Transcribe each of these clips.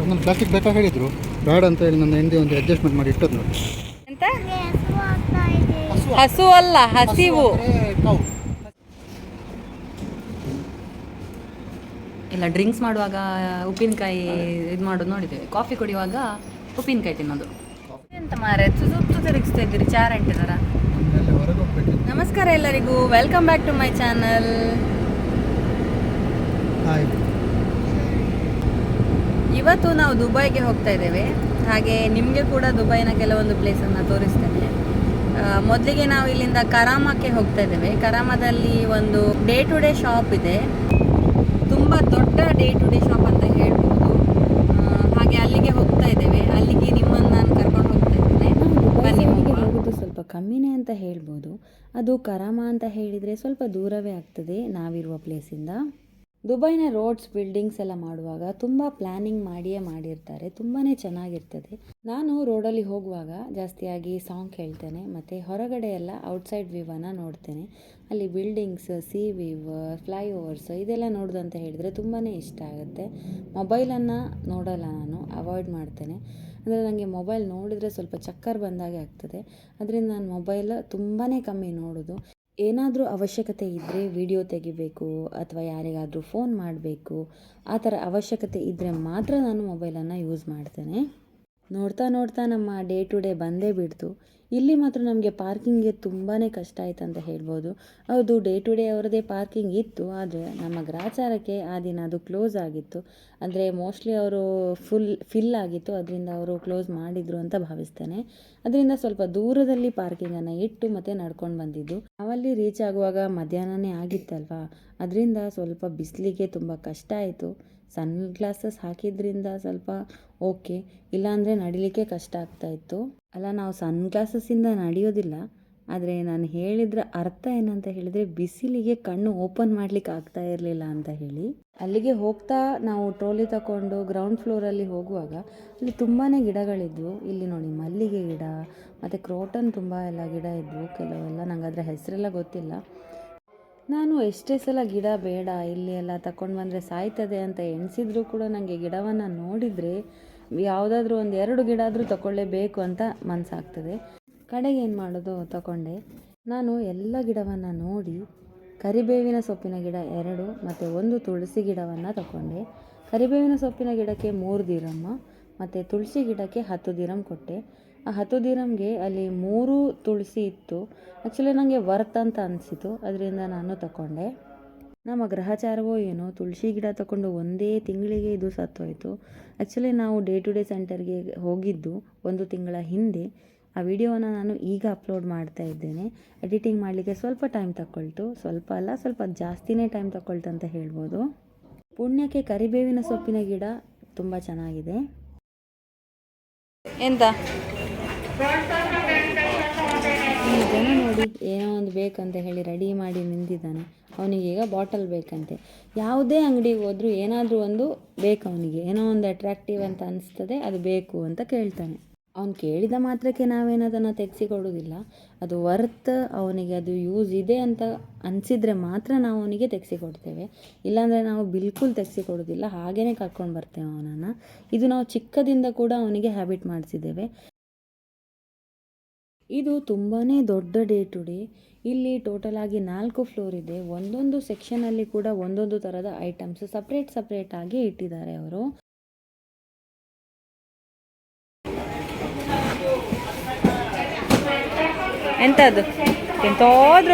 ನನ್ನ ಪ್ಲಾಸ್ಟಿಕ್ ಬೇಕಾ ಹೇಳಿದ್ರು ಬೇಡ ಅಂತ ಹೇಳಿ ನನ್ನ ಹಿಂದೆ ಒಂದು ಅಡ್ಜಸ್ಟ್ಮೆಂಟ್ ಮಾಡಿ ಇಟ್ಟದ್ದು ನೋಡಿ ಎಂತ ಹಸು ಅಲ್ಲ ಹಸಿವು. ಇಲ್ಲ ಡ್ರಿಂಕ್ಸ್ ಮಾಡುವಾಗ ಉಪ್ಪಿನಕಾಯಿ ಇದು ಮಾಡೋದು ನೋಡಿದ್ದೇವೆ. ಕಾಫಿ ಕುಡಿಯುವಾಗ ಉಪ್ಪಿನಕಾಯಿ ತಿನ್ನೋದು. ಎಂತ ಮಾರೆ ಸುತ್ತು ತಿರುಗಿಸ್ತಾ ಇದ್ದೀರಿ ಚಾರ್ ಥರ ನಮಸ್ಕಾರ ಎಲ್ಲರಿಗೂ. Welcome back to my channel ಆಯ್ತು ಇವತ್ತು ನಾವು ದುಬೈಗೆ ಹೋಗ್ತಾ ಇದ್ದೇವೆ. ಹಾಗೆ ನಿಮಗೆ ಕೂಡ ದುಬೈನ ಕೆಲವೊಂದು ಪ್ಲೇಸನ್ನು ತೋರಿಸ್ತೇನೆ. ಮೊದಲಿಗೆ ನಾವು ಇಲ್ಲಿಂದ ಕರಾಮಕ್ಕೆ ಹೋಗ್ತಾ ಇದ್ದೇವೆ. ಕರಾಮದಲ್ಲಿ ಒಂದು ಡೇ ಟು ಡೇ ಶಾಪ್ ಇದೆ. ತುಂಬ ದೊಡ್ಡ ಡೇ ಟು ಡೇ ಶಾಪ್ ಅಂತ ಹೇಳ್ಬೋದು. ಹಾಗೆ ಅಲ್ಲಿಗೆ ಹೋಗ್ತಾ ಇದ್ದೇವೆ. ಅಲ್ಲಿಗೆ ನಿಮ್ಮನ್ನು ನಾನು ಕರ್ಕೊಂಡು ಹೋಗ್ತಾ ಇದ್ದೇನೆ. ಬನ್ನಿ. ಹೋಗೋದು ಸ್ವಲ್ಪ ಕಮ್ಮಿನೇ ಅಂತ ಹೇಳ್ಬೋದು. ಅದು ಕರಾಮ ಅಂತ ಹೇಳಿದರೆ ಸ್ವಲ್ಪ ದೂರವೇ ಆಗ್ತದೆ ನಾವಿರುವ ಪ್ಲೇಸಿಂದ. ದುಬೈನ ರೋಡ್ಸ್ ಬಿಲ್ಡಿಂಗ್ಸ್ ಎಲ್ಲ ಮಾಡುವಾಗ ತುಂಬ ಪ್ಲ್ಯಾನಿಂಗ್ ಮಾಡಿಯೇ ಮಾಡಿರ್ತಾರೆ ತುಂಬಾ ಚೆನ್ನಾಗಿರ್ತದೆ. ನಾನು ರೋಡಲ್ಲಿ ಹೋಗುವಾಗ ಜಾಸ್ತಿಯಾಗಿ ಸಾಂಗ್ ಕೇಳ್ತೇನೆ, ಮತ್ತು ಹೊರಗಡೆ ಎಲ್ಲ ಔಟ್ಸೈಡ್ ವ್ಯೂವನ್ನು ನೋಡ್ತೇನೆ. ಅಲ್ಲಿ buildings, sea view flyovers ಇದೆಲ್ಲ ನೋಡೋದು ಅಂತ ಹೇಳಿದರೆ ತುಂಬಾ ಇಷ್ಟ ಆಗುತ್ತೆ. ಮೊಬೈಲನ್ನು ನೋಡಲ್ಲ ನಾನು, ಅವಾಯ್ಡ್ ಮಾಡ್ತೇನೆ. ಅಂದರೆ ನನಗೆ ಮೊಬೈಲ್ ನೋಡಿದರೆ ಸ್ವಲ್ಪ ಚಕ್ಕರ್ ಬಂದಾಗೆ ಆಗ್ತದೆ. ಅದರಿಂದ ನಾನು ಮೊಬೈಲ್ ತುಂಬಾ ಕಮ್ಮಿ ನೋಡೋದು. ಏನಾದರೂ ಅವಶ್ಯಕತೆ ಇದ್ದರೆ ವಿಡಿಯೋ ತೆಗಿಬೇಕು ಅಥವಾ ಯಾರಿಗಾದರೂ ಫೋನ್ ಮಾಡಬೇಕು, ಆ ಥರ ಅವಶ್ಯಕತೆ ಇದ್ದರೆ ಮಾತ್ರ ನಾನು ಮೊಬೈಲನ್ನು ಯೂಸ್ ಮಾಡ್ತೇನೆ. ನೋಡ್ತಾ ನೋಡ್ತಾ ನಮ್ಮ ಡೇ ಟು ಡೇ ಬಂದೇ ಬಿಡ್ತು. ಇಲ್ಲಿ ಮಾತ್ರ ನಮಗೆ ಪಾರ್ಕಿಂಗ್ಗೆ ತುಂಬಾ ಕಷ್ಟ ಆಯ್ತು ಅಂತ ಹೇಳ್ಬೋದು. ಹೌದು ಡೇ ಟು ಡೇ ಅವರದೇ ಪಾರ್ಕಿಂಗ್ ಇತ್ತು, ಆದರೆ ನಮ್ಮ ಗ್ರಾಚಾರಕ್ಕೆ ಆ ದಿನ ಅದು ಕ್ಲೋಸ್ ಆಗಿತ್ತು. ಅಂದರೆ ಮೋಸ್ಟ್ಲಿ ಅವರು ಫುಲ್ ಫಿಲ್ ಆಗಿತ್ತು, ಅದರಿಂದ ಅವರು ಕ್ಲೋಸ್ ಮಾಡಿದರು ಅಂತ ಭಾವಿಸ್ತೇನೆ. ಅದರಿಂದ ಸ್ವಲ್ಪ ದೂರದಲ್ಲಿ ಪಾರ್ಕಿಂಗನ್ನು ಇಟ್ಟು ಮತ್ತೆ ನಡ್ಕೊಂಡು ಬಂದಿದ್ದು. ನಾವಲ್ಲಿ ರೀಚ್ ಆಗುವಾಗ ಮಧ್ಯಾಹ್ನನೇ ಆಗಿತ್ತಲ್ವಾ? ಅದರಿಂದ ಸ್ವಲ್ಪ ಬಿಸಿಲಿಗೆ ತುಂಬ ಕಷ್ಟ ಆಯಿತು. ಸನ್ ಗ್ಲಾಸಸ್ ಹಾಕಿದ್ರಿಂದ ಸ್ವಲ್ಪ ಓಕೆ. ಇಲ್ಲಾಂದರೆ ನಡಿಲಿಕ್ಕೆ ಕಷ್ಟ ಆಗ್ತಾ ಇತ್ತು. ಅಲ್ಲ, ನಾವು ಸನ್ ಗ್ಲಾಸಸ್ಸಿಂದ ನಡೆಯೋದಿಲ್ಲ. ಆದರೆ ನಾನು ಹೇಳಿದ್ರ ಅರ್ಥ ಏನಂತ ಹೇಳಿದರೆ ಬಿಸಿಲಿಗೆ ಕಣ್ಣು ಓಪನ್ ಮಾಡ್ಲಿಕ್ಕೆ ಆಗ್ತಾ ಇರಲಿಲ್ಲ ಅಂತ ಹೇಳಿ. ಅಲ್ಲಿಗೆ ಹೋಗ್ತಾ ನಾವು ಟ್ರೋಲಿ ತಗೊಂಡು ಗ್ರೌಂಡ್ ಫ್ಲೋರಲ್ಲಿ ಹೋಗುವಾಗ ಅಲ್ಲಿ ತುಂಬಾ ಗಿಡಗಳಿದ್ವು. ಇಲ್ಲಿ ನೋಡಿ, ಮಲ್ಲಿಗೆ ಗಿಡ, ಮತ್ತು ಕ್ರೋಟನ್ ತುಂಬ ಎಲ್ಲ ಗಿಡ ಇದ್ವು. ಕೆಲವೆಲ್ಲ ನಂಗೆ ಅದರ ಹೆಸರೆಲ್ಲ ಗೊತ್ತಿಲ್ಲ. ನಾನು ಎಷ್ಟೇ ಸಲ ಗಿಡ ಬೇಡ, ಇಲ್ಲಿ ಎಲ್ಲ ತಗೊಂಡು ಬಂದರೆ ಸಾಯ್ತದೆ ಅಂತ ಎಣಿಸಿದ್ರು ಕೂಡ ನನಗೆ ಗಿಡವನ್ನು ನೋಡಿದರೆ ಯಾವುದಾದ್ರೂ ಒಂದು ಎರಡು ಗಿಡ ಆದರೂ ತಗೊಳ್ಳೇಬೇಕು ಅಂತ ಮನಸ್ಸಾಗ್ತದೆ ಕಡೆಗೆ ಏನು ಮಾಡೋದು ತಗೊಂಡೆ ನಾನು ಎಲ್ಲ ಗಿಡವನ್ನು ನೋಡಿ ಕರಿಬೇವಿನ ಸೊಪ್ಪಿನ ಗಿಡ ಎರಡು ಮತ್ತು ಒಂದು ತುಳಸಿ ಗಿಡವನ್ನು ತಗೊಂಡೆ ಕರಿಬೇವಿನ ಸೊಪ್ಪಿನ ಗಿಡಕ್ಕೆ ಮೂರು ದಿರಮ್ಮ, ಮತ್ತು ತುಳಸಿ ಗಿಡಕ್ಕೆ ಹತ್ತು ದಿರಮ್ ಕೊಟ್ಟೆ. ಹತ್ತು ದಿರಮ್ಗೆ ಅಲ್ಲಿ ಮೂರು ತುಳಸಿ ಇತ್ತು. ಆ್ಯಕ್ಚುಲಿ ನನಗೆ ವರ್ತ್ ಅಂತ ಅನಿಸಿತು. ಅದರಿಂದ ನಾನು ತಗೊಂಡೆ ನಮ್ಮ ಗ್ರಹಚಾರವೋ ಏನೋ, ತುಳಸಿ ಗಿಡ ತಗೊಂಡು ಒಂದೇ ತಿಂಗಳಿಗೆ ಇದು ಸತ್ತೋಯ್ತು. ಆ್ಯಕ್ಚುಲಿ ನಾವು ಡೇ ಟು ಡೇ ಸೆಂಟರ್ಗೆ ಹೋಗಿದ್ದು ಒಂದು ತಿಂಗಳ ಹಿಂದೆ. ಆ ವಿಡಿಯೋನ ನಾನು ಈಗ ಅಪ್ಲೋಡ್ ಮಾಡ್ತಾ ಇದ್ದೇನೆ. ಎಡಿಟಿಂಗ್ ಮಾಡಲಿಕ್ಕೆ ಸ್ವಲ್ಪ ಟೈಮ್ ತಗೊಳ್ತು ಸ್ವಲ್ಪ ಅಲ್ಲ, ಸ್ವಲ್ಪ ಜಾಸ್ತಿನೇ ಟೈಮ್ ತಗೊಳ್ತು ಅಂತ ಹೇಳ್ಬೋದು. ಪುಣ್ಯಕ್ಕೆ ಕರಿಬೇವಿನ ಸೊಪ್ಪಿನ ಗಿಡ ತುಂಬ ಚೆನ್ನಾಗಿದೆ. ಎಂತ? ಜನ ನೋಡಿ ಏನೋ ಒಂದು ಬೇಕಂತ ಹೇಳಿ ರೆಡಿ ಮಾಡಿ ನಿಂತಿದ್ದಾನೆ. ಅವನಿಗೆ ಈಗ ಬಾಟಲ್ ಬೇಕಂತೆ. ಯಾವುದೇ ಅಂಗಡಿಗೆ ಹೋದರೂ ಏನಾದರೂ ಒಂದು ಬೇಕು ಅವನಿಗೆ. ಏನೋ ಒಂದು ಅಟ್ರಾಕ್ಟಿವ್ ಅಂತ ಅನಿಸ್ತದೆ, ಅದು ಬೇಕು ಅಂತ ಕೇಳ್ತಾನೆ. ಅವ್ನು ಕೇಳಿದ ಮಾತ್ರಕ್ಕೆ ನಾವೇನದನ್ನು ತೆಗೆಸಿಕೊಡೋದಿಲ್ಲ ತೆಗೆಸಿ ಕೊಡೋದಿಲ್ಲ ಅದು ವರ್ತ್ ಅವನಿಗೆ, ಅದು ಯೂಸ್ ಇದೆ ಅಂತ ಅನಿಸಿದರೆ ಮಾತ್ರ ನಾವು ಅವನಿಗೆ ತೆಗೆಸಿಕೊಡ್ತೇವೆ. ಇಲ್ಲಾಂದರೆ ನಾವು ಬಿಲ್ಕುಲ್ ತೆಗೆಸಿಕೊಡೋದಿಲ್ಲ ಹಾಗೇ ಕರ್ಕೊಂಡು ಬರ್ತೇವೆ ಅವನನ್ನು. ಇದು ನಾವು ಚಿಕ್ಕದಿಂದ ಕೂಡ ಅವನಿಗೆ ಹ್ಯಾಬಿಟ್ ಮಾಡಿಸಿದ್ದೇವೆ. ಇದು ತುಂಬಾ ದೊಡ್ಡ ಡೇ ಟು ಡೇ ಇಲ್ಲಿ ಟೋಟಲ್ ಆಗಿ ನಾಲ್ಕು ಫ್ಲೋರ್ ಇದೆ. ಒಂದೊಂದು ಸೆಕ್ಷನಲ್ಲಿ ಕೂಡ ಒಂದೊಂದು ಥರದ ಐಟಮ್ಸ್ ಸಪ್ರೇಟ್ ಸಪ್ರೇಟ್ ಆಗಿ ಇಟ್ಟಿದ್ದಾರೆ ಅವರು. ಎಂತದ್ದು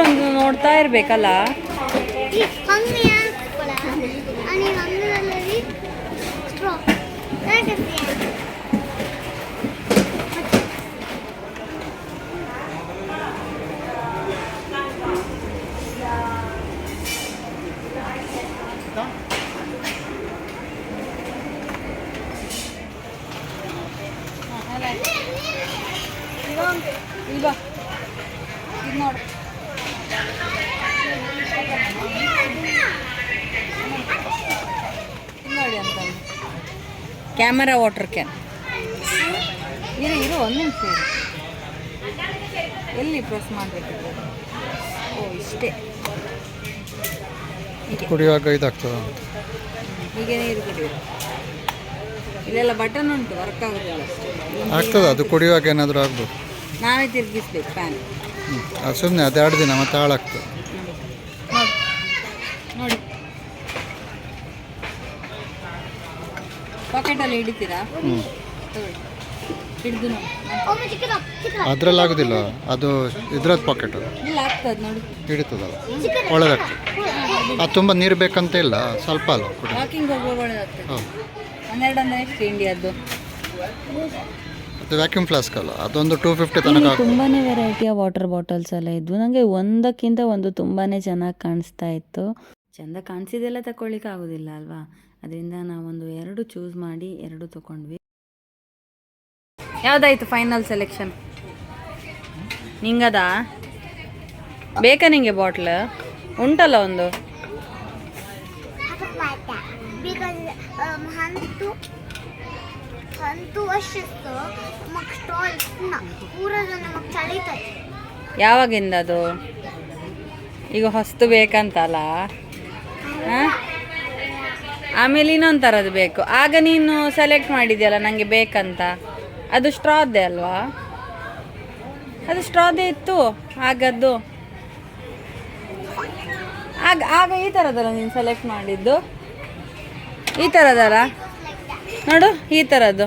ಒಂದು ನೋಡ್ತಾ ಇರಬೇಕಲ್ಲ? ಕ್ಯಾಮರಾ ವಾಟರ್ ಕ್ಯಾನ್ ಇರು ಇರು ಒಂದು ನಿಮಿಷ ಎಲ್ಲಿ ಪ್ರೆಸ್ ಮಾಡಬೇಕು? ಓ ಇಷ್ಟೇ. ಕುಡಿಯುವಾಗ ಇದಾಗ್ತದೆ ಹೀಗೆ ನೀರು ಕುಡಿಯೋದು ಇಲ್ಲೆಲ್ಲ ಬಟನ್ ಉಂಟು ವರ್ಕ್ ಆಗೋದಿಲ್ಲ ಅಷ್ಟೇ. ಆಗ್ತದೆ ಅದು ಕುಡಿಯುವಾಗ ಏನಾದರೂ ಆಗ್ಬೋದು. ನಾವೇ ತಿರುಗಿಸ್ಬೇಕು ಫ್ಯಾನ್ ಹ್ಞೂ ಅದು ಸುಮ್ಮನೆ ಅದು ಎರಡು ದಿನ ಮತ್ತೆ ಹಾಳಾಗ್ತದೆ. ನೋಡಿ. ನೋಡಿ ಪಾಕೆಟಲ್ಲಿ ಹಿಡಿತೀರಾ? ತಗೊಳ್ಳಿ. ಹಿಡಿದು ಅದ್ರಲ್ಲಿ ಆಗೋದಿಲ್ಲ. ಅದು ಇದ್ರದ್ದು ಪಾಕೆಟ್ ಇಲ್ಲ ಆಗ್ತದೆ ನೋಡಿ. ಹಿಡಿತದಲ್ಲ. ಒಳ್ಳೆದಾಗ್ತದೆ. ಅದು ತುಂಬ ನೀರು ಬೇಕಂತ ಇಲ್ಲ ಸ್ವಲ್ಪ ಅಲ್ಲ ಕುಡಿ ವಾಕಿಂಗ್ ಹೋಗುವಾಗ ಒಳ್ಳೆದಾಗ್ತದೆ. ಹೌದು ಹನ್ನೆರಡು ಅಂದ್ರೆ ಎಷ್ಟು ಇಂಡಿಯಾದ್ದು ಅದು ವ್ಯಾಕ್ಯೂಮ್ ಫ್ಲಾಸ್ಕ್ ಅಲ್ಲ ಅದೊಂದು ಟೂ ಫಿಫ್ಟಿ ತನಕ ತುಂಬಾ ವೆರೈಟಿಯ ವಾಟರ್ ಬಾಟಲ್ಸ್ ಎಲ್ಲ ಇದ್ವು. ನನಗೆ ಒಂದಕ್ಕಿಂತ ಒಂದು ತುಂಬಾನೇ ಚೆನ್ನಾಗಿ ಕಾಣಿಸ್ತಾ ಇತ್ತು. ಚಂದ ಕಾಣಿಸಿದೆಲ್ಲ ತಗೊಳ್ಳಿಕ್ಕೆ ಆಗೋದಿಲ್ಲ ಅಲ್ವಾ? ಅದರಿಂದ ನಾವೊಂದು ಎರಡು ಚೂಸ್ ಮಾಡಿ ಎರಡು ತೊಗೊಂಡ್ವಿ ಯಾವ್ದಾಯ್ತು ಫೈನಲ್ ಸೆಲೆಕ್ಷನ್ ನಿಂಗದ? ಬೇಕಾ ನಿಂಗೆ ಬಾಟ್ಲ್ ಉಂಟಲ್ಲ ಒಂದು? ಯಾವಾಗಿಂದ ಅದು ಈಗ ಹೊಸ್ತು ಬೇಕಂತಲ್ಲ? ಹಾಂ? ಆಮೇಲೆ ಇನ್ನೊಂದು ಥರದ್ದು ಬೇಕು. ಆಗ ನೀನು ಸೆಲೆಕ್ಟ್ ಮಾಡಿದ್ಯಲ್ಲ ನನಗೆ ಬೇಕಂತ? ಅದು ಸ್ಟ್ರಾದೇ ಅಲ್ವಾ? ಅದು ಸ್ಟ್ರಾದೇ ಇತ್ತು ಆಗದ್ದು. ಆಗ ಆಗ ಈ ಥರದಲ್ಲ ನೀನು ಸೆಲೆಕ್ಟ್ ಮಾಡಿದ್ದು? ಈ ಥರದಲ್ಲ ನೋಡು ಈ ಥರದ್ದು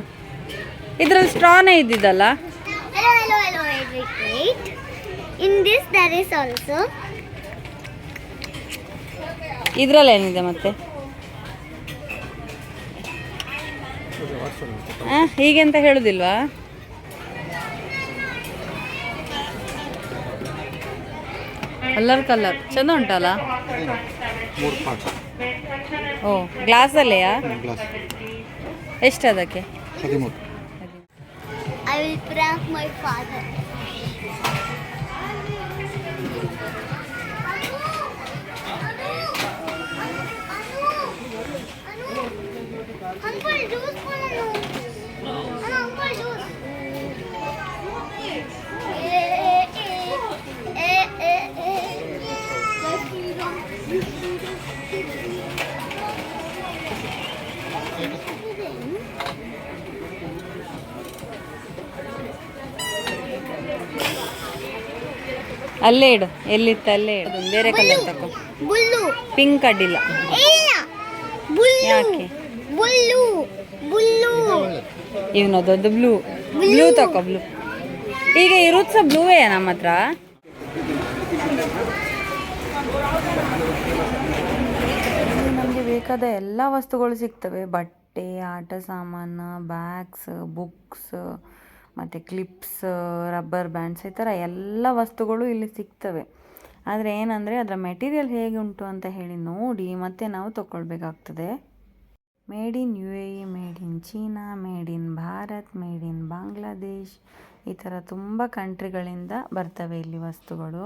ಇದರಲ್ಲಿ ಸ್ಟ್ರಾನೇ ಇದ್ದಿದ್ದಲ್ಲ? ಏನಿದೆ hello ಆ, ಹೀಗೆಂತ ಹೇಳುದಿಲ್ವಾ? ಕಲರ್ ಕಲರ್ ಚಂದ ಉಂಟಲ್ಲ? ಓ ಗ್ಲಾಸಲ್ಲೆಯಾ ಅಲ್ಲಿಯಾ? ಎಷ್ಟು ಅದಕ್ಕೆ? ಹದಿಮೂರು. I will prank my father. ಅಲ್ಲೇ ಇಡು. ಎಲ್ಲಿತ್ತು ಅಲ್ಲೇ ಇಡು. ಬೇರೆ ಕಲರ್ ತಗೋ. ಪಿಂಕ್ ಅಡ್ಡಿಲ್ಲ ಯಾಕೆ? ದೊಡ್ಡ ಬ್ಲೂ ಬ್ಲೂ ತಗೋ ಬ್ಲೂ ಈಗ ಇರೋದು ಸಹ ಬ್ಲೂವೇ ನಮ್ಮ ಹತ್ರ? ನಮಗೆ ಬೇಕಾದ ಎಲ್ಲ ವಸ್ತುಗಳು ಸಿಗ್ತವೆ. ಬಟ್ಟೆ ಆಟ ಸಾಮಾನು ಬ್ಯಾಗ್ಸ್ ಬುಕ್ಸ್ ಮತ್ತು ಕ್ಲಿಪ್ಸ್ ರಬ್ಬರ್ ಬ್ಯಾಂಡ್ಸ್ ಈ ಥರ ಎಲ್ಲ ವಸ್ತುಗಳು ಇಲ್ಲಿ ಸಿಗ್ತವೆ. ಆದರೆ ಏನಂದರೆ ಅದರ ಮೆಟೀರಿಯಲ್ ಹೇಗೆ ಉಂಟು ಅಂತ ಹೇಳಿ ನೋಡಿ ಮತ್ತೆ ನಾವು ತಗೊಳ್ಬೇಕಾಗ್ತದೆ made in U A made in China made in Bharat made in Bangladesh ಈ ಥರ ತುಂಬ ಕಂಟ್ರಿಗಳಿಂದ ಬರ್ತವೆ ಇಲ್ಲಿ ವಸ್ತುಗಳು.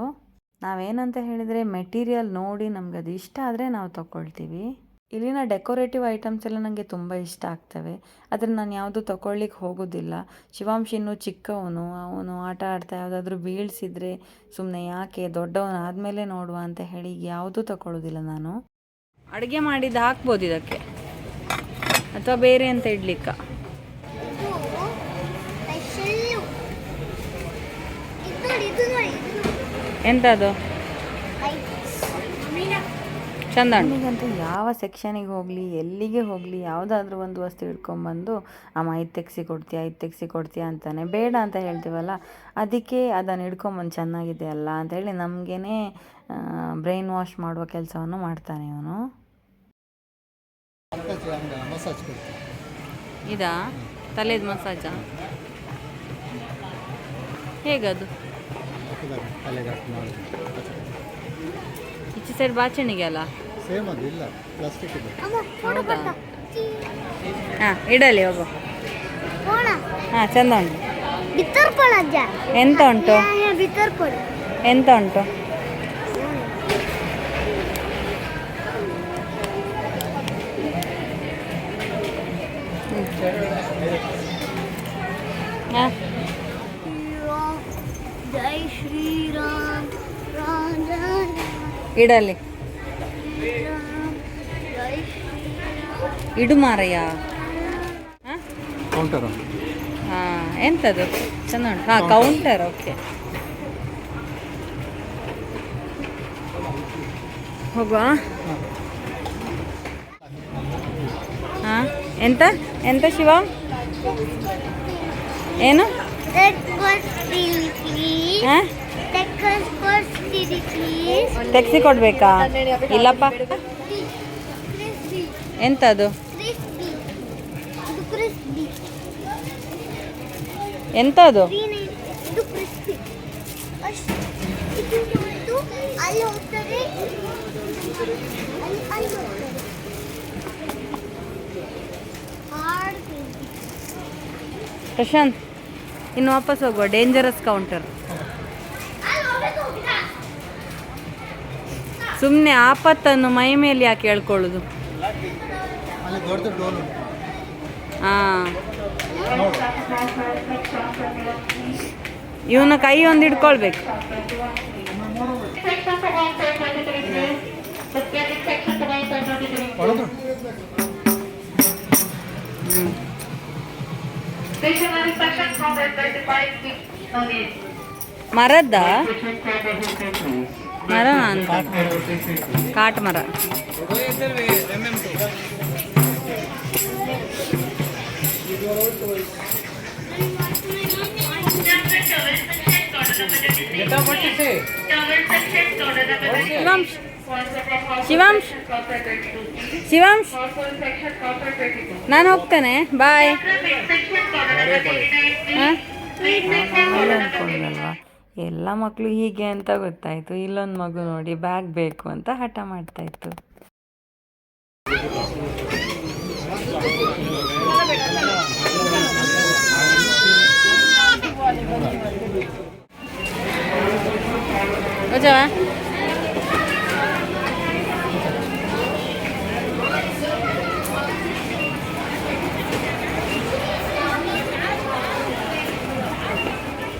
ನಾವೇನಂತ ಹೇಳಿದರೆ ಮೆಟೀರಿಯಲ್ ನೋಡಿ ನಮ್ಗೆ ಅದು ಇಷ್ಟ ಆದರೆ ನಾವು ತಗೊಳ್ತೀವಿ ಇಲ್ಲಿನ ಡೆಕೋರೇಟಿವ್ ಐಟಮ್ಸ್ ಎಲ್ಲ ನನಗೆ ತುಂಬ ಇಷ್ಟ ಆಗ್ತವೆ. ಆದರೆ ನಾನು ಯಾವುದು ತಗೊಳ್ಳಿಕ್ಕೆ ಹೋಗೋದಿಲ್ಲ. ಶಿವಾಂಶ್ ಇನ್ನೂ ಚಿಕ್ಕವನು ಅವನು ಆಟ ಆಡ್ತಾ ಯಾವುದಾದ್ರೂ ಬೀಳ್ಸಿದ್ರೆ ಸುಮ್ಮನೆ ಯಾಕೆ ದೊಡ್ಡವನು ಆದಮೇಲೆ ನೋಡುವ ಅಂತ ಹೇಳಿ ಯಾವುದೂ ತಗೊಳ್ಳೋದಿಲ್ಲ ನಾನು. ಅಡುಗೆ ಮಾಡಿದ್ದು ಹಾಕ್ಬೋದು ಇದಕ್ಕೆ. ಅಥವಾ ಬೇರೆ ಅಂತ ಇಡ್ಲಿಕ್ಕ? ಸ್ಪೆಷಲ್ಲು ಇದು ನೋಡಿ ಇದು ನೋಡಿ ಇದು ನೋಡಿ ಎಂತದು ಮೀನಾ ನನಗಂತೂ ಯಾವ ಸೆಕ್ಷನಿಗೆ ಹೋಗಲಿ ಎಲ್ಲಿಗೆ ಹೋಗಲಿ ಯಾವುದಾದ್ರೂ ಒಂದು ವಸ್ತು ಹಿಡ್ಕೊಂಬಂದು ಅಮ್ಮ ಇದು ತೆಗ್ಸಿ ಕೊಡ್ತೀಯಾ ಇದು ತೆಗ್ಸಿ ಕೊಡ್ತೀಯಾ ಅಂತಾನೆ ಬೇಡ ಅಂತ ಹೇಳ್ತೀವಲ್ಲ ಅದಕ್ಕೆ ಅದನ್ನು ಹಿಡ್ಕೊಂಬಂದು ಚೆನ್ನಾಗಿದೆ ಅಲ್ಲ ಅಂತೇಳಿ ನಮಗೇನೆ ಬ್ರೈನ್ ವಾಶ್ ಮಾಡುವ ಕೆಲಸವನ್ನು ಮಾಡ್ತಾನೆ ಇವನು. ಇದಾ? ತಲೆದು ಮಸಾಜ ಹೇಗದು? ಈಚೆ ಸೈಡ್ ಬಾಚಣಿಗೆ ಅಲ್ಲ? ಸೇಮ್ ಅದು ಇಲ್ಲ ಪ್ಲಾಸ್ಟಿಕ್ ಇದೆ. ಹಾಂ ಇಡಲಿ ಹೋಗು. ಹಾಂ ಚಂದ ಉಂಟು. ಎಂತ ಉಂಟು? ಎಂತ ಉಂಟು? ಹಾಂ. ಜೈ ಶ್ರೀರಾಮ್ ರಾಮ್ ರಾಮ್ ಇಡಲಿ. ಇಡು ಮಾರಯ್ಯ. ಹಾಂ? ಕೌಂಟರ್ ಹಾಂ ಎಂಥದ್ದು ಚೆಂದ ಉಂಟು. ಹಾಂ ಕೌಂಟರ್ ಓಕೆ ಹೋಗುವ? ಹಾಂ ಎಂತ? ಎಂತ ಶಿವ? ಏನು? ತೆಗ್ಸಿ ಕೊಡ್ಬೇಕಾ? really ಎಂತ ಅದು Hard crispy. ಪ್ರಶಾಂತ್ ಇನ್ನು ವಾಪಸ್ ಹೋಗುವ. Dangerous counter. ಸುಮ್ಮನೆ ಆಪತ್ತನ್ನು ಮೈ ಮೇಲೆ ಯಾಕೆ ಹೇಳ್ಕೊಳ್ಳೋದು ಅಲ್ಲಿ ದೊಡ್ಡ ಡೋರ್ ಉಂಟು ಹಾಂ ಇವನ ಕೈ ಒಂದು ಹಿಡ್ಕೊಳ್ಬೇಕು ಒಳಗೆ ಹ್ಮ್. ಮರದ್ದ ಮರ ಅಂತ ಕಾಟ್ ಮರ ಶಿವಾಂಶ್. ಶಿವಾಂಶ್. ನಾನು ಹೋಗ್ತೇನೆ. ಬಾಯ್ ಎಲ್ಲ ಮಕ್ಕಳು ಹೀಗೆ ಅಂತ ಗೊತ್ತಾಯ್ತು. ಇಲ್ಲೊಂದು ಮಗು ನೋಡಿ ಬ್ಯಾಗ್ ಬೇಕು ಅಂತ ಹಠ ಮಾಡ್ತಾ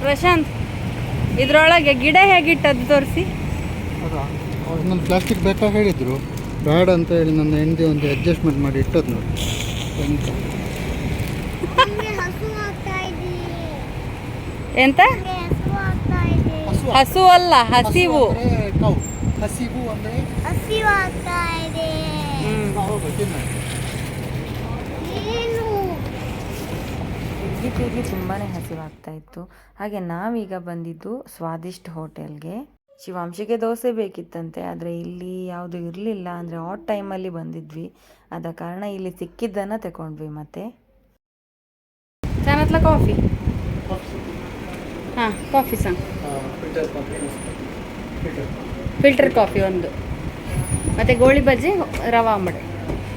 ಪ್ರಶಾಂತ್ ಇದ್ರೊಳಗೆ ಗಿಡ ಹೇಗಿಟ್ಟದ್ದು ತೋರಿಸಿ? ಇನ್ನೊಂದು ಪ್ಲಾಸ್ಟಿಕ್ ಬೇಕಾ ಹೇಳಿದ್ರು. ಬೇಡ ಅಂತ ಹೇಳಿ ನನ್ನ ಹೆಂಡತಿ ಒಂದು ಅಡ್ಜಸ್ಟ್ಮೆಂಟ್ ಮಾಡಿ ಇಟ್ಟದ್ದು ನೋಡಿ. ಎಂತ? ಹಸು ಅಲ್ಲ ಹಸಿವು. ಹಸಿವಾಗ್ತಾ ಹಸಿವು ಅಂದರೆ? ಹಸಿವು ಆಗ್ತಾ ಇದೆ. ಇತ್ತೀಚೆಗೆ ತುಂಬಾ ಹಸಿವಾಗ್ತಾ ಇತ್ತು. ಹಾಗೆ ನಾವೀಗ ಬಂದಿದ್ದು ಸ್ವಾದಿಷ್ಟ್ ಹೋಟೆಲ್ಗೆ. ಶಿವಾಂಶಿಗೆ ದೋಸೆ ಬೇಕಿತ್ತಂತೆ ಆದರೆ ಇಲ್ಲಿ ಯಾವುದು ಇರಲಿಲ್ಲ ಅಂದರೆ ಆಟ್ ಟೈಮಲ್ಲಿ ಬಂದಿದ್ವಿ. ಆದ ಕಾರಣ ಇಲ್ಲಿ ಸಿಕ್ಕಿದ್ದನ್ನು ತಗೊಂಡ್ವಿ ಮತ್ತೆ. ಕಾಫಿ. ಹಾಂ ಕಾಫಿ ಸಂಗ್ ಫಿಲ್ಟರ್ ಕಾಫಿ ಒಂದು. ಮತ್ತು ಗೋಳಿ ಬಜ್ಜಿ ರವಾ ಅಂಬಡೆ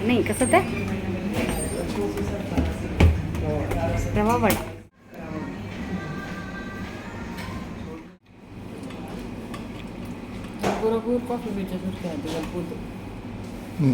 ನೀ ಕಸತೆ? ರವಾ ವಡ. ಹ್ಞೂ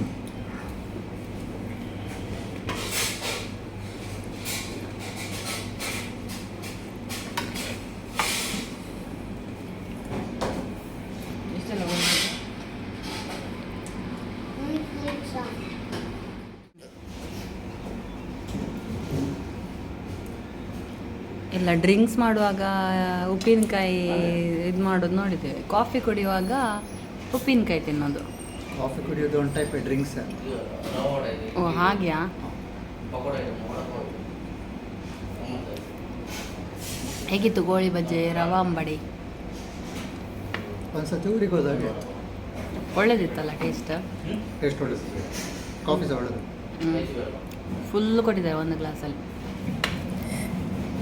ಇಲ್ಲ ಡ್ರಿಂಕ್ಸ್ ಮಾಡುವಾಗ ಉಪ್ಪಿನಕಾಯಿ ಇದು ಮಾಡೋದು ನೋಡಿದ್ದೇವೆ. ಕಾಫಿ ಕುಡಿಯುವಾಗ ಉಪ್ಪಿನಕಾಯಿ ತಿನ್ನೋದು. ಕಾಫಿ ಕುಡಿಯೋದು ಒಂದು ಟೈಪ್ ಡ್ರಿಂಕ್ಸ್ ಓ ಹಾಗೆಯಾ? ಹೇಗಿತ್ತು ಗೋಳಿ ಬಜ್ಜೆ ರವಾ ಅಂಬಡಿ? ಒಂದ್ಸತಿ ಊರಿಗೆ ಹೋದಾಗ. ಒಳ್ಳೇದಿತ್ತಲ್ಲ ಟೇಸ್ಟ್ ಟೇಸ್ಟ್ ಒಳ್ಳೆದು ಕಾಫಿ ಸಹ ಒಳ್ಳೆದು. ಫುಲ್ ಕೊಟ್ಟಿದ್ದಾರೆ ಒಂದು ಗ್ಲಾಸಲ್ಲಿ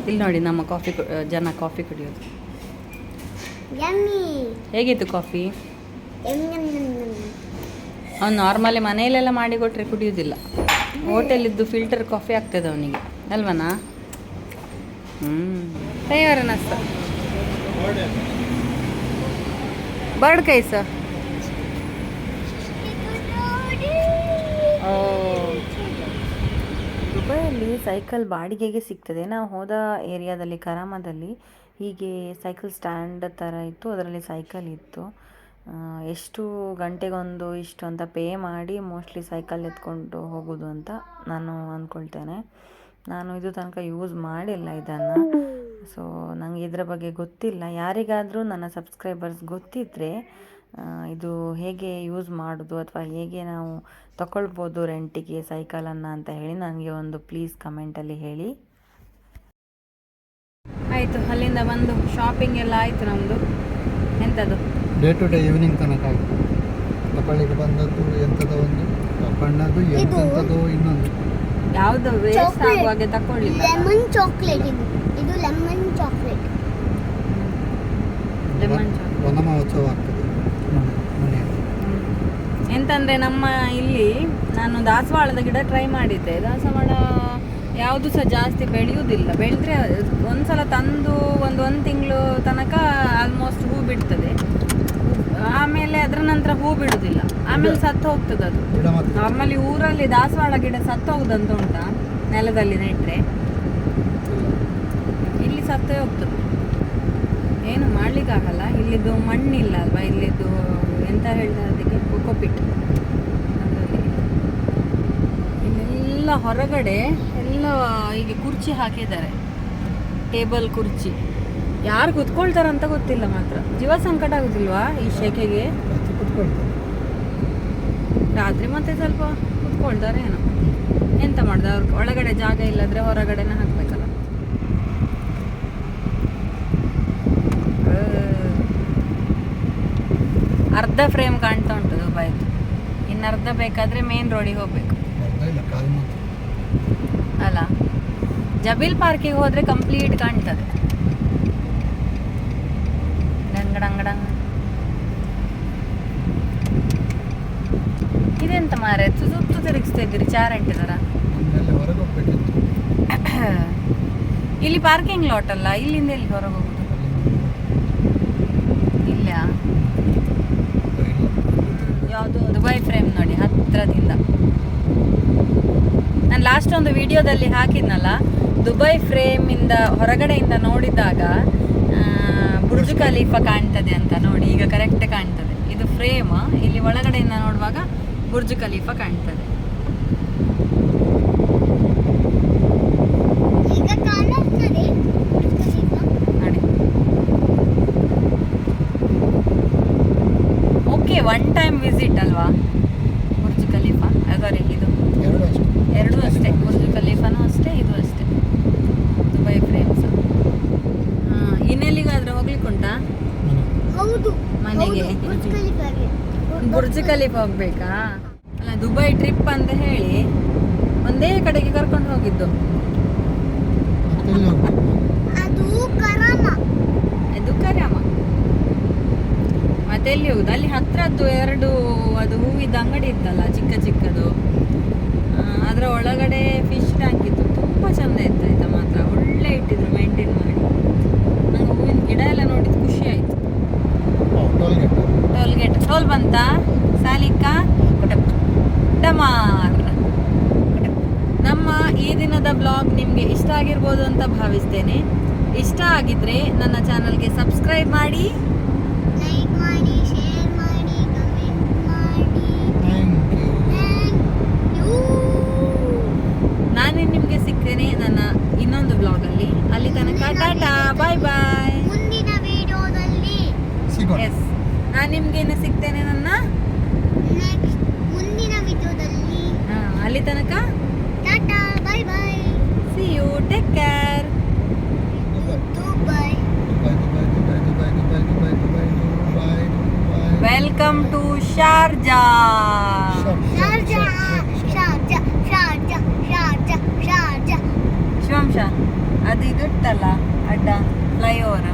ಇಲ್ಲಿ ನೋಡಿ ನಮ್ಮ ಕಾಫಿ ಜನ ಕಾಫಿ ಕುಡಿಯೋದು. ಹೇಗಿತ್ತು ಕಾಫಿ? ಅವ್ನು ನಾರ್ಮಲಿ ಮನೆಯಲ್ಲೆಲ್ಲ ಮಾಡಿ ಕೊಟ್ಟರೆ ಕುಡಿಯೋದಿಲ್ಲ ಹೋಟೆಲಿದ್ದು ಫಿಲ್ಟರ್ ಕಾಫಿ ಆಗ್ತದೆ ಅವನಿಗೆ. ಅಲ್ವನಾ? ಹ್ಞೂ ತಯಾರನ ಸರ್. ಬರ್ಡ್ ಕೈ ಸರ್. ಸೈಕಲ್ ಬಾಡಿಗೆಗೆ ಸಿಗ್ತದೆ. ನಾವು ಹೋದ ಏರಿಯಾದಲ್ಲಿ, ಕರಾಮದಲ್ಲಿ ಹೀಗೆ ಸೈಕಲ್ ಸ್ಟ್ಯಾಂಡ್ ಥರ ಇತ್ತು, ಅದರಲ್ಲಿ ಸೈಕಲ್ ಇತ್ತು. ಎಷ್ಟು ಗಂಟೆಗೊಂದು ಇಷ್ಟು ಅಂತ ಪೇ ಮಾಡಿ ಮೋಸ್ಟ್ಲಿ ಸೈಕಲ್ ಎತ್ಕೊಂಡು ಹೋಗೋದು ಅಂತ ನಾನು ಅಂದ್ಕೊಳ್ತೇನೆ ನಾನು ಇದು ತನಕ ಯೂಸ್ ಮಾಡಿಲ್ಲ ಇದನ್ನು. ಸೊ ನನಗೆ ಇದರ ಬಗ್ಗೆ ಗೊತ್ತಿಲ್ಲ. ಯಾರಿಗಾದರೂ ನನ್ನ ಸಬ್ಸ್ಕ್ರೈಬರ್ಸ್ ಗೊತ್ತಿದ್ದರೆ ಇದು ಹೇಗೆ ಯೂಸ್ ಮಾಡೋದು ಅಥವಾ ಹೇಗೆ ನಾವು ತಗೊಳ್ಬೋದು ರೆಂಟಿಗೆ ಸೈಕಲನ್ನು ಅಂತ ಹೇಳಿ ನನಗೆ ಒಂದು ಪ್ಲೀಸ್ ಕಮೆಂಟಲ್ಲಿ ಹೇಳಿ. ಆಯಿತು ಅಲ್ಲಿಂದ ಬಂದು ಶಾಪಿಂಗ್ ಎಲ್ಲ ಆಯಿತು ನಮ್ಮದು ಎಂಥದ್ದು ಡೇ ಟು ಡೇ ಈವ್ನಿಂಗ್ ತನಕ ಆಯಿತು. ತಗೊಳ್ಳಿಕ್ಕೆ ಬಂದದ್ದು ಎಂಥದ್ದು ಒಂದು ತಗೊಂಡದ್ದು ಎಂಥದ್ದು ಇನ್ನೊಂದು. ಯಾವುದು ವೇಸ್ಟ್. ಆಗುವಾಗೆ ತಕೊಳ್ಳಿಲ್ಲ. ಲೆಮನ್ ಚಾಕ್ಲೇಟ್ ಇದು. ಇದು ಲೆಮನ್ ಚಾಕ್ಲೇಟ್ ಲೆಮನ್ ವನ ಮಹೋತ್ಸವ ಆಗ್ತದೆ. ಎಂತಂದ್ರೆ ನಮ್ಮ ಇಲ್ಲಿ ನಾನು ದಾಸವಾಳದ ಗಿಡ ಟ್ರೈ ಮಾಡಿದ್ದೆ. ದಾಸವಾಳ ಯಾವುದು ಸಹ ಜಾಸ್ತಿ ಬೆಳೆಯುವುದಿಲ್ಲ. ಬೆಳೆದ್ರೆ ಒಂದ್ಸಲ ತಂದು ಒಂದು ಒಂದು ತಿಂಗಳು ತನಕ ಆಲ್ಮೋಸ್ಟ್ ಹೂ ಬಿಡ್ತದೆ. ಆಮೇಲೆ ಅದರ ನಂತರ ಹೂ ಬಿಡುವುದಿಲ್ಲ ಆಮೇಲೆ ಸತ್ತು ಹೋಗ್ತದೆ ಅದು. ನಮ್ಮಲ್ಲಿ ಊರಲ್ಲಿ ದಾಸವಾಳ ಗಿಡ ಸತ್ತು ಹೋಗುದಂತ ಉಂಟಾ? ನೆಲದಲ್ಲಿ ನೆಟ್ಟರೆ ಇಲ್ಲಿ ಸತ್ತೇ ಹೋಗ್ತದೆ. ಏನು ಮಾಡ್ಲಿಕ್ಕಾಗಲ್ಲ. ಇಲ್ಲಿದ್ದು ಮಣ್ಣಿಲ್ಲ ಅಲ್ವಾ? ಇಲ್ಲಿದ್ದು ಎಂತ ಹೇಳ್ತಾರೆ ಅದಕ್ಕೆ ಕೋಕೋಪಿಟ್ ಇಲ್ಲೆಲ್ಲ ಹೊರಗಡೆ ಎಲ್ಲ ಹೀಗೆ ಕುರ್ಚಿ ಹಾಕಿದ್ದಾರೆ. ಟೇಬಲ್ ಕುರ್ಚಿ. ಯಾರು ಕುತ್ಕೊಳ್ತಾರಂತ ಗೊತ್ತಿಲ್ಲ ಮಾತ್ರ. ಜೀವ ಸಂಕಟ ಆಗುದಿಲ್ವಾ ಈ ಶೆಕೆಗೆ? ಕುತ್ಕೊಳ್ತಾರೆ ರಾತ್ರಿ ಮತ್ತೆ ಸ್ವಲ್ಪ ಕುತ್ಕೊಳ್ತಾರೆ ಏನೋ. ಎಂತ ಮಾಡ್ದೆ ಅವ್ರ? ಒಳಗಡೆ ಜಾಗ ಇಲ್ಲದ್ರೆ ಹೊರಗಡೆನೆ ಹಾಕ್ಬೇಕಲ್ಲ ಆ. ಅರ್ಧ ಫ್ರೇಮ್ ಕಾಣ್ತಾ ಉಂಟು ದುಬೈದು ಇನ್ನರ್ಧ ಬೇಕಾದ್ರೆ ಮೇನ್ ರೋಡಿಗೆ ಹೋಗ್ಬೇಕು. ಅರ್ಧ ಅಲ್ಲ ಜಬೀಲ್ ಪಾರ್ಕಿಗೆ ಹೋದ್ರೆ ಕಂಪ್ಲೀಟ್ ಕಾಣ್ತದೆ. ಇದೆಂತ ಮಾರೆ? ಸುತ್ತು ತಿರುಗಿಸ್ತಾ ಇದ್ದೀರಿ ಚಾರಂಟಿ ಥರ ನಮ್ಮಲ್ಲಿ ಹೊರಗೆ ಹೋಗ್ಬೇಕಿತ್ತು. ಇಲ್ಲಿ ಪಾರ್ಕಿಂಗ್ ಲಾಟ್ ಅಲ್ಲ ಇಲ್ಲಿಂದ ಎಲ್ಲಿ ಹೊರಗೆ ಹೋಗುದು ಇಲ್ಲ ಯಾವುದು ದುಬೈ ಫ್ರೇಮ್ ನೋಡಿ ಹತ್ತಿರದಿಂದ ನಾನು ಲಾಸ್ಟ್ ಒಂದು ವಿಡಿಯೋದಲ್ಲಿ ಹಾಕಿದ್ನಲ್ಲ ದುಬೈ ಫ್ರೇಮಿಂದ ಹೊರಗಡೆಯಿಂದ ನೋಡಿದಾಗ ಬುರ್ಜು ಖಲೀಫಾ ಕಾಣ್ತದೆ ಅಂತ ನೋಡಿ, ಈಗ ಕರೆಕ್ಟ್ ಕಾಣ್ತದೆ. ಇದು ಫ್ರೇಮ್ ಇಲ್ಲಿ ಒಳಗಡೆಯಿಂದ ನೋಡುವಾಗ ಬುರ್ಜ್ ಖಲೀಫಾ ಕಾಣ್ತದೆ ಈಗ ಕಾಣುತ್ತದೆ ನೋಡಿ ಓಕೆ ಒನ್ ಟೈಮ್ ವಿಸಿಟ್ ಅಲ್ವಾ ಬುರ್ಜ್ ಖಲೀಫಾ ಸಾರಿ ಇದು ಎರಡು ಅಷ್ಟೇ ಎರಡೂ ಅಷ್ಟೇ ಬುರ್ಜ್ ಖಲೀಫಾನು ಅಷ್ಟೇ ಇದು ಅಷ್ಟೇ ದುಬೈ ಫ್ರೇಮ್ಸ್ ಇನ್ನೆಲ್ಲಿಗಾದ್ರೆ ಹೋಗ್ಲಿಕ್ಕುಂಟಾ ಮನೆ ಹೌದು ಮನೆಗೆ. ಹೌದು, ಬುರ್ಜ್ ಖಲೀಫಾಗೆ. ಬುರ್ಜ್ ಖಲೀಫ್ ಹೋಗ್ಬೇಕಾ? ಅಲ್ಲ ದುಬೈ ಟ್ರಿಪ್ ಅಂತ ಹೇಳಿ ಒಂದೇ ಕಡೆಗೆ ಕರ್ಕೊಂಡು ಹೋಗಿದ್ದು. ಮತ್ತೆ ಎಲ್ಲಿ ಅದು ಕರಾಮ. ಕರ್ಯಾಮ ಮತ್ತೆ ಎಲ್ಲಿ ಹೋಗುದು? ಅಲ್ಲಿ ಹತ್ರದ್ದು ಎರಡು ಅದು ಹೂವಿದ ಅಂಗಡಿ ಇತ್ತಲ್ಲ ಚಿಕ್ಕ ಚಿಕ್ಕದು. ಅದರ ಅದ್ರ ಒಳಗಡೆ ಫಿಶ್ ಟ್ಯಾಂಕ್ ಇತ್ತು. ತುಂಬಾ ಚಂದ ಇತ್ತು ಆಯ್ತಾ ಮಾತ್ರ. ಒಳ್ಳೆ ಇಟ್ಟಿದ್ರು ಮೇಂಟೈನ್ ಮಾಡಿ. ನಂಗೆ ಹೂವಿನ ಗಿಡ ಎಲ್ಲ ನೋಡಿದ್ದು ಖುಷಿ ಆಯ್ತು. Toll gate toll gate toll ಬಂತಾ? ಕೊಟಪ್ ಡಮಾರ್ ನಮ್ಮ ಈ ದಿನದ ಬ್ಲಾಗ್ ನಿಮಗೆ ಇಷ್ಟ ಆಗಿರ್ಬೋದು ಅಂತ ಭಾವಿಸ್ತೇನೆ. ಇಷ್ಟ ಆಗಿದ್ರೆ ನನ್ನ ಚಾನಲ್ಗೆ ಸಬ್ಸ್ಕ್ರೈಬ್ ಮಾಡಿ. Take care welcome to Sharjah Shivansha ಅದು ಇದು ಇತ್ತಲ್ಲ ಅಡ್ಡ ಫ್ಲೈಓವರ್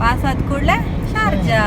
ಪಾಸ್ ಆದ ಕೂಡಲೇ ಶಾರ್ಜಾ